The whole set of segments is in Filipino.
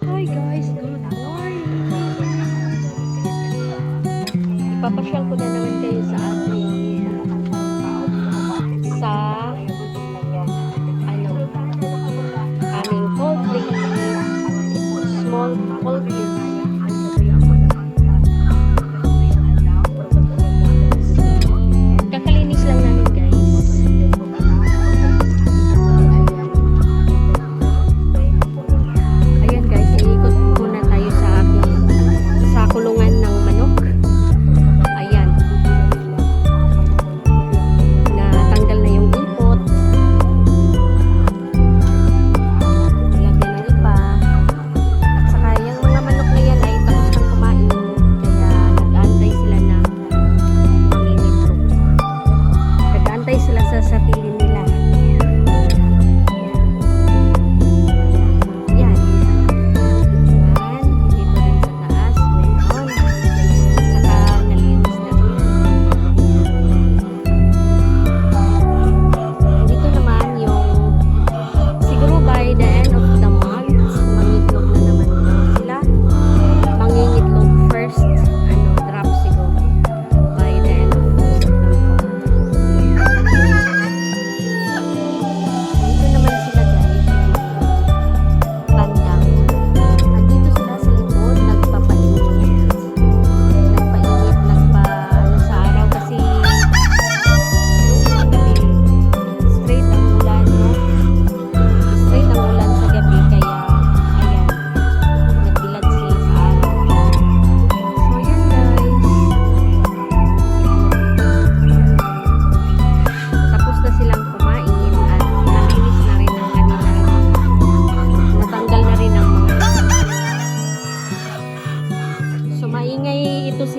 Hi guys, good morning! Ipapasyal ko na naman kayo sa atin.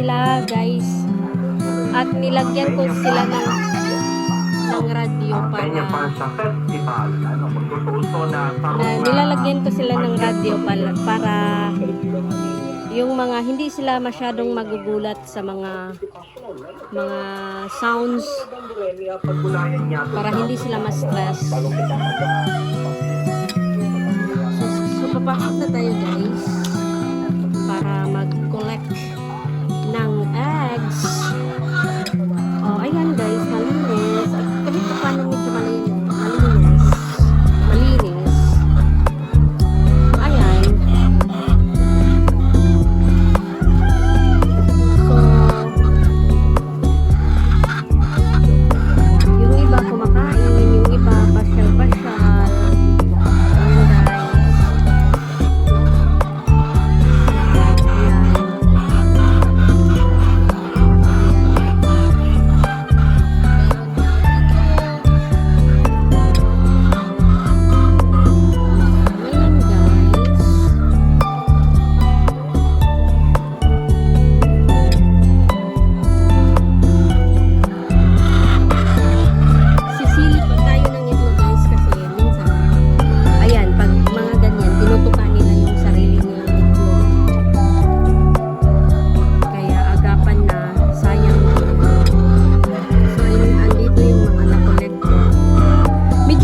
sila guys. At nilagyan ko sila ng ng radyo para na nilalagyan ko sila ng radyo para, para yung mga hindi sila masyadong magugulat sa mga mga sounds. Para hindi sila ma-stress. So, so papasok na tayo guys. Para mag-collect ng eggs.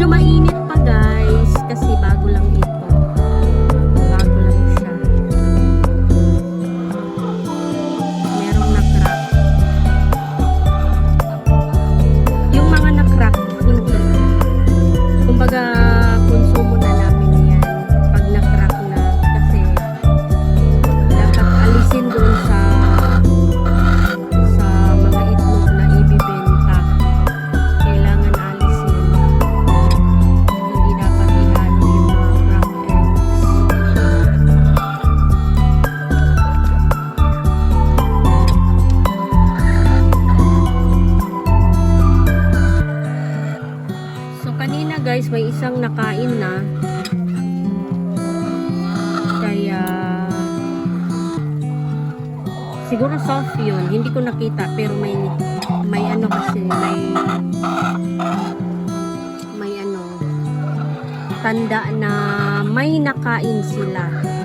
mainit pa guys kasi bago lang ito. guys, may isang nakain na. Kaya, siguro soft yun. Hindi ko nakita, pero may, may ano kasi, may, may ano, tanda na may nakain sila.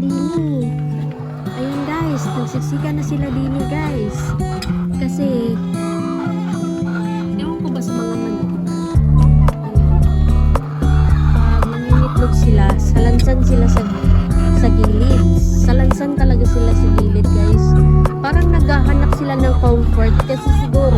Dini. Ayun guys, nagsiksikan na sila Dini guys. Kasi, ewan ko ba sa mga manok? Pag naninitlog sila, salansan sila sa, sa gilid. Salansan talaga sila sa gilid guys. Parang naghahanap sila ng comfort kasi siguro